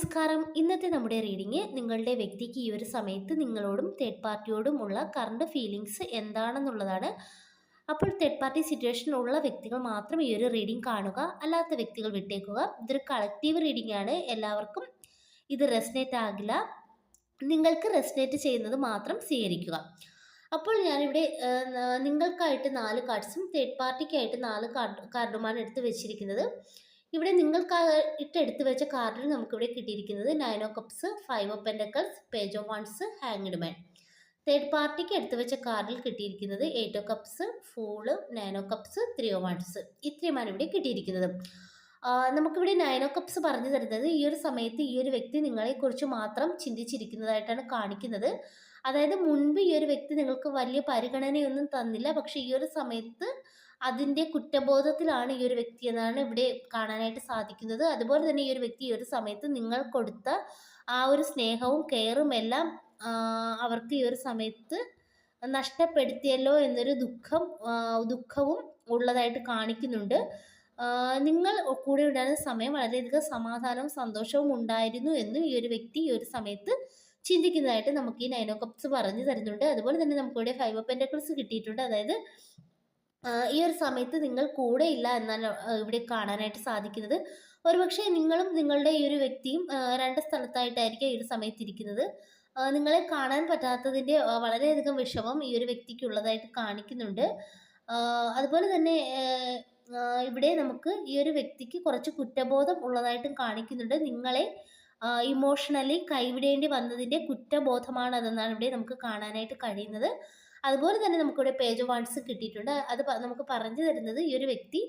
നമസ്കാരം. ഇന്നത്തെ നമ്മുടെ റീഡിങ് നിങ്ങളുടെ വ്യക്തിക്ക് ഈ ഒരു സമയത്ത് നിങ്ങളോടും തേർഡ് പാർട്ടിയോടുമുള്ള കറണ്ട് ഫീലിങ്സ് എന്താണെന്നുള്ളതാണ്. അപ്പോൾ തേർഡ് പാർട്ടി സിറ്റുവേഷൻ ഉള്ള വ്യക്തികൾ മാത്രം ഈ ഒരു റീഡിംഗ് കാണുക അല്ലാത്ത വ്യക്തികൾ വിട്ടേക്കുക. ഇതൊരു കളക്റ്റീവ് റീഡിംഗ് ആണ്. എല്ലാവർക്കും ഇത് റെസ്നേറ്റ് ആകില്ല. നിങ്ങൾക്ക് റെസ്നേറ്റ് ചെയ്യുന്നത് മാത്രം സ്വീകരിക്കുക. അപ്പോൾ ഞാനിവിടെ നിങ്ങൾക്കായിട്ട് നാല് കാർഡ്സും തേർഡ് പാർട്ടിക്കായിട്ട് നാല് കാർഡ് കാർഡുമാണ് എടുത്ത് വെച്ചിരിക്കുന്നത്. ഇവിടെ നിങ്ങൾക്കായിട്ട് എടുത്തു വെച്ച കാർഡിൽ നമുക്കിവിടെ കിട്ടിയിരിക്കുന്നത് nine cups five of pentacles page of wands hanged man third പാർട്ടിക്ക് എടുത്തു വെച്ച കാർഡിൽ കിട്ടിയിരിക്കുന്നത് eight of cups fool nine of cups three of wands ഇത്രയുമാണ് ഇവിടെ കിട്ടിയിരിക്കുന്നത്. നമുക്കിവിടെ ഓഫ് കപ്സ് പറഞ്ഞു തരുന്നത് ഈ ഒരു സമയത്ത് ഈ ഒരു വ്യക്തി നിങ്ങളെക്കുറിച്ച് മാത്രം ചിന്തിച്ചിരിക്കുന്നതായിട്ടാണ് കാണിക്കുന്നത്. അതായത് മുൻപ് ഈ ഒരു വ്യക്തി നിങ്ങൾക്ക് വലിയ പരിഗണനയൊന്നും തന്നില്ല. പക്ഷേ ഈ ഒരു സമയത്ത് അതിന്റെ കുറ്റബോധത്തിലാണ് ഈ ഒരു വ്യക്തി എന്നാണ് ഇവിടെ കാണാനായിട്ട് സാധിക്കുന്നത്. അതുപോലെ തന്നെ ഈ ഒരു വ്യക്തി ഈ ഒരു സമയത്ത് നിങ്ങൾ കൊടുത്ത ആ ഒരു സ്നേഹവും കെയറും എല്ലാം അവർക്ക് ഈ ഒരു സമയത്ത് നഷ്ടപ്പെടുത്തിയല്ലോ എന്നൊരു ദുഃഖം ദുഃഖവും ഉള്ളതായിട്ട് കാണിക്കുന്നുണ്ട്. നിങ്ങൾ കൂടെ ഉണ്ടായിരുന്ന സമയം വളരെയധികം സമാധാനവും സന്തോഷവും ഉണ്ടായിരുന്നു എന്ന് ഈ ഒരു വ്യക്തി ഈ ഒരു സമയത്ത് ചിന്തിക്കുന്നതായിട്ട് നമുക്ക് ഈ നൈനോ കപ്സ് പറഞ്ഞു തരുന്നുണ്ട്. അതുപോലെ തന്നെ നമുക്കിവിടെ ഫൈവ് പെന്റക്കിൾസ് കിട്ടിയിട്ടുണ്ട്. അതായത് ഈ ഒരു സമയത്ത് നിങ്ങൾ കൂടെ ഇല്ല എന്നാണ് ഇവിടെ കാണാനായിട്ട് സാധിക്കുന്നത്. ഒരുപക്ഷെ നിങ്ങളും നിങ്ങളുടെ ഈ ഒരു വ്യക്തിയും രണ്ട് സ്ഥലത്തായിട്ടായിരിക്കും ഈ ഒരു സമയത്ത് ഇരിക്കുന്നത്. നിങ്ങളെ കാണാൻ പറ്റാത്തതിന്റെ വളരെയധികം വിഷമം ഈ ഒരു വ്യക്തിക്ക് ഉള്ളതായിട്ട് കാണിക്കുന്നുണ്ട് അതുപോലെ തന്നെ ഇവിടെ നമുക്ക് ഈ ഒരു വ്യക്തിക്ക് കുറച്ച് കുറ്റബോധം ഉള്ളതായിട്ടും കാണിക്കുന്നുണ്ട്. നിങ്ങളെ ഇമോഷണലി കൈവിടേണ്ടി വന്നതിന്റെ കുറ്റബോധമാണ് അതെന്നാണ് ഇവിടെ നമുക്ക് കാണാനായിട്ട് കഴിയുന്നത്. അതുപോലെ തന്നെ നമുക്കിവിടെ പേജ് വാട്സ് കിട്ടിയിട്ടുണ്ട്. അത് നമുക്ക് പറഞ്ഞു തരുന്നത് ഈ ഒരു വ്യക്തി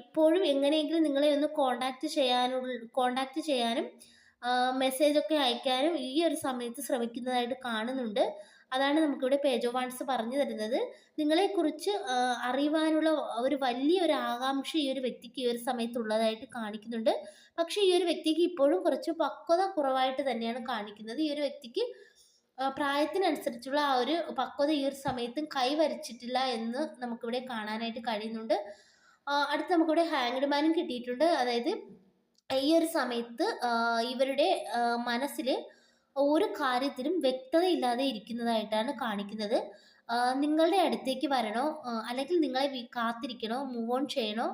ഇപ്പോഴും എങ്ങനെയെങ്കിലും നിങ്ങളെ ഒന്ന് കോണ്ടാക്ട് ചെയ്യാനുള്ള കോണ്ടാക്ട് ചെയ്യാനും മെസ്സേജ് ഒക്കെ അയക്കാനും ഈ ഒരു സമയത്ത് ശ്രമിക്കുന്നതായിട്ട് കാണുന്നുണ്ട്. അതാണ് നമുക്കിവിടെ പേജ് ഓഫ് വാൺസ് പറഞ്ഞു തരുന്നത്. നിങ്ങളെക്കുറിച്ച് അറിയുവാനുള്ള ഒരു വലിയ ഒരു ആകാംക്ഷ ഈ ഒരു വ്യക്തിക്ക് ഈ ഒരു സമയത്ത് ഉള്ളതായിട്ട് കാണിക്കുന്നുണ്ട്. പക്ഷേ ഈ ഒരു വ്യക്തിക്ക് ഇപ്പോഴും കുറച്ച് പക്വത കുറവായിട്ട് തന്നെയാണ് കാണിക്കുന്നത്. ഈ ഒരു വ്യക്തിക്ക് പ്രായത്തിനനുസരിച്ചുള്ള ആ ഒരു പക്വത ഈ ഒരു സമയത്തും കൈവരിച്ചിട്ടില്ല എന്ന് നമുക്കിവിടെ കാണാനായിട്ട് കഴിയുന്നുണ്ട്. അടുത്ത് നമുക്കിവിടെ ഹാങ്ഡ് മാനും കിട്ടിയിട്ടുണ്ട്. അതായത് ഈ ഒരു സമയത്ത് ഇവരുടെ മനസ്സിൽ ഒരു കാര്യത്തിലും വ്യക്തതയില്ലാതെ ഇരിക്കുന്നതായിട്ടാണ് കാണിക്കുന്നത്. നിങ്ങളുടെ അടുത്തേക്ക് വരണോ അല്ലെങ്കിൽ നിങ്ങളെ കാത്തിരിക്കണോ മൂവ് ഓൺ ചെയ്യണോ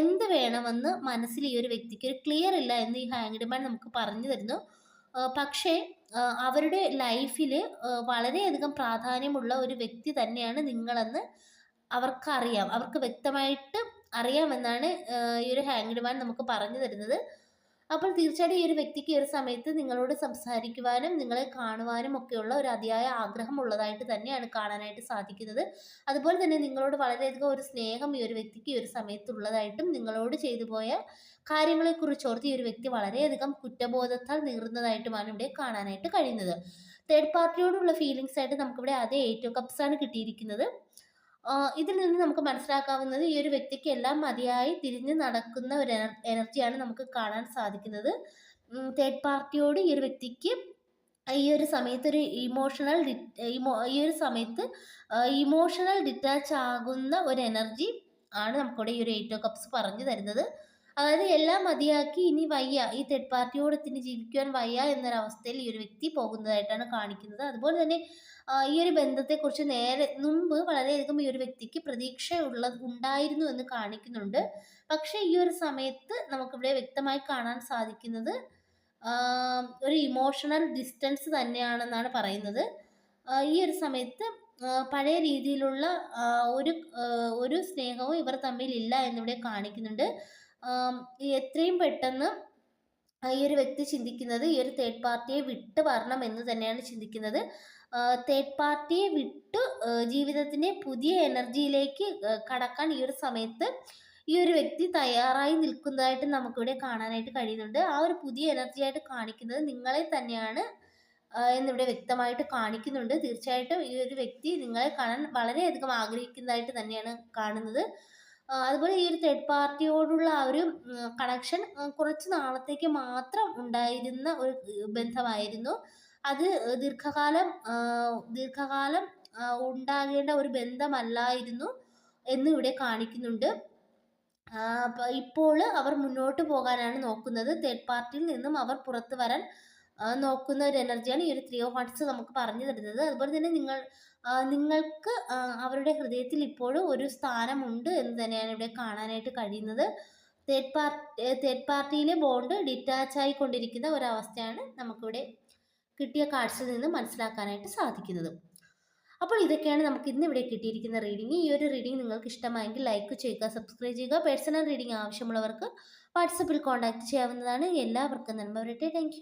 എന്ത് വേണമെന്ന് മനസ്സിൽ ഈ ഒരു വ്യക്തിക്ക് ഒരു ക്ലിയർ ഇല്ല എന്ന് ഈ ഹാങ്ഡ് മാൻ നമുക്ക് പറഞ്ഞു തരുന്നു. പക്ഷേ അവരുടെ ലൈഫിൽ വളരെയധികം പ്രാധാന്യമുള്ള ഒരു വ്യക്തി തന്നെയാണ് നിങ്ങളെന്ന് അവർക്കറിയാം. അവർക്ക് വ്യക്തമായിട്ട് അറിയാമെന്നാണ് ഈ ഒരു ഹാങ്ഡ് മാൻ നമുക്ക് പറഞ്ഞു തരുന്നത്. അപ്പോൾ തീർച്ചയായിട്ടും ഈ ഒരു വ്യക്തിക്ക് ഈ ഒരു സമയത്ത് നിങ്ങളോട് സംസാരിക്കുവാനും നിങ്ങളെ കാണുവാനും ഒക്കെയുള്ള ഒരു അതിയായ ആഗ്രഹം ഉള്ളതായിട്ട് തന്നെയാണ് കാണാനായിട്ട് സാധിക്കുന്നത്. അതുപോലെ തന്നെ നിങ്ങളോട് വളരെയധികം ഒരു സ്നേഹം ഈ ഒരു വ്യക്തിക്ക് ഈ ഒരു സമയത്ത് ഉള്ളതായിട്ടും നിങ്ങളോട് ചെയ്തു പോയ കാര്യങ്ങളെക്കുറിച്ച് ഓർത്ത് ഈ ഒരു വ്യക്തി വളരെയധികം കുറ്റബോധത്താൽ നീറുന്നതായിട്ടുമാണ് ഇവിടെ കാണാനായിട്ട് കഴിയുന്നത്. തേർഡ് പാർട്ടിയോടുള്ള ഫീലിങ്സ് ആയിട്ട് നമുക്കിവിടെ അതേ എയ്റ്റ് കപ്സ് ആണ് കിട്ടിയിരിക്കുന്നത്. ഇതിൽ നിന്ന് നമുക്ക് മനസ്സിലാക്കാവുന്നത് ഈ ഒരു വ്യക്തിക്ക് എല്ലാം മതിയായി തിരിഞ്ഞ് നടക്കുന്ന ഒരു എനർ- എനർജിയാണ് നമുക്ക് കാണാൻ സാധിക്കുന്നത്. തേർഡ് പാർട്ടിയോട് ഈ ഒരു വ്യക്തിക്ക് ഈ ഒരു സമയത്ത് ഒരു ഇമോഷണൽ ഈ ഒരു സമയത്ത് ഇമോഷണൽ ഡിറ്റാച്ച് ആകുന്ന ഒരു എനർജി ആണ് നമുക്കിവിടെ ഈ ഒരു എയ്റ്റ് കപ്സ് പറഞ്ഞു തരുന്നത്. അതായത് എല്ലാം മതിയാക്കി ഇനി വയ്യ. ഈ തേർഡ് പാർട്ടിയോട് ഇനി ജീവിക്കുവാൻ വയ്യ എന്നൊരവസ്ഥയിൽ ഈ ഒരു വ്യക്തി പോകുന്നതായിട്ടാണ് കാണിക്കുന്നത്. അതുപോലെ തന്നെ ഈ ഒരു ബന്ധത്തെക്കുറിച്ച് നേരെ മുമ്പ് വളരെയധികം ഈ ഒരു വ്യക്തിക്ക് പ്രതീക്ഷ ഉണ്ടായിരുന്നു എന്ന് കാണിക്കുന്നുണ്ട്. പക്ഷേ ഈ ഒരു സമയത്ത് നമുക്കിവിടെ വ്യക്തമായി കാണാൻ സാധിക്കുന്നത് ഒരു ഇമോഷണൽ ഡിസ്റ്റൻസ് തന്നെയാണെന്നാണ് പറയുന്നത്. ഈ ഒരു സമയത്ത് പഴയ രീതിയിലുള്ള ഒരു ഒരു സ്നേഹവും ഇവർ തമ്മിൽ ഇല്ല എന്നിവിടെ കാണിക്കുന്നുണ്ട്. എത്രയും പെട്ടെന്ന് ഈ ഒരു വ്യക്തി ചിന്തിക്കുന്നത് ഈ ഒരു തേർഡ് പാർട്ടിയെ വിട്ട് വരണം എന്ന് തന്നെയാണ് ചിന്തിക്കുന്നത്. തേർഡ് പാർട്ടിയെ വിട്ട് ജീവിതത്തിന്റെ പുതിയ എനർജിയിലേക്ക് കടക്കാൻ ഈ ഒരു സമയത്ത് ഈ ഒരു വ്യക്തി തയ്യാറായി നിൽക്കുന്നതായിട്ട് നമുക്കിവിടെ കാണാനായിട്ട് കഴിയുന്നുണ്ട്. ആ ഒരു പുതിയ എനർജി ആയിട്ട് കാണിക്കുന്നത് നിങ്ങളെ തന്നെയാണ് എന്നിവിടെ വ്യക്തമായിട്ട് കാണിക്കുന്നുണ്ട്. തീർച്ചയായിട്ടും ഈ ഒരു വ്യക്തി നിങ്ങളെ കാണാൻ വളരെയധികം ആഗ്രഹിക്കുന്നതായിട്ട് തന്നെയാണ് കാണുന്നത്. അതുപോലെ ഈ ഒരു തേർഡ് പാർട്ടിയോടുള്ള ആ ഒരു കണക്ഷൻ കുറച്ച് നാളത്തേക്ക് മാത്രം ഉണ്ടായിരുന്ന ഒരു ബന്ധമായിരുന്നു. അത് ദീർഘകാലം ദീർഘകാലം ഉണ്ടാകേണ്ട ഒരു ബന്ധമല്ലായിരുന്നു എന്ന് ഇവിടെ കാണിക്കുന്നുണ്ട്. ഇപ്പോൾ അവർ മുന്നോട്ട് പോകാനാണ് നോക്കുന്നത്. തേർഡ് പാർട്ടിയിൽ നിന്നും അവർ പുറത്തു വരാൻ നോക്കുന്ന ഒരു എനർജിയാണ് ഈ ഒരു ത്രീ ഓഫ് ഹാർട്സ് നമുക്ക് പറഞ്ഞു തരുന്നത്. അതുപോലെ തന്നെ നിങ്ങൾ നിങ്ങൾക്ക് അവരുടെ ഹൃദയത്തിൽ ഇപ്പോഴും ഒരു സ്ഥാനമുണ്ട് എന്ന് തന്നെയാണ് ഇവിടെ കാണാനായിട്ട് കഴിയുന്നത്. തേർഡ് പാർട്ടി തേർഡ് പാർട്ടിയിലെ ബോണ്ട് ഡിറ്റാച്ച് ആയിക്കൊണ്ടിരിക്കുന്ന ഒരവസ്ഥയാണ് നമുക്കിവിടെ കിട്ടിയ കാർഡ്സിൽ നിന്ന് മനസ്സിലാക്കാനായിട്ട് സാധിക്കുന്നത്. അപ്പോൾ ഇതൊക്കെയാണ് നമുക്ക് ഇന്ന് ഇവിടെ കിട്ടിയിരിക്കുന്ന റീഡിംഗ് ഈ ഒരു റീഡിംഗ് നിങ്ങൾക്ക് ഇഷ്ടമായെങ്കിൽ ലൈക്ക് ചെയ്യുക സബ്സ്ക്രൈബ് ചെയ്യുക. പേഴ്സണൽ റീഡിംഗ് ആവശ്യമുള്ളവർക്ക് വാട്സപ്പിൽ കോൺടാക്ട് ചെയ്യാവുന്നതാണ്. എല്ലാവർക്കും നന്മ വരട്ടെ. താങ്ക്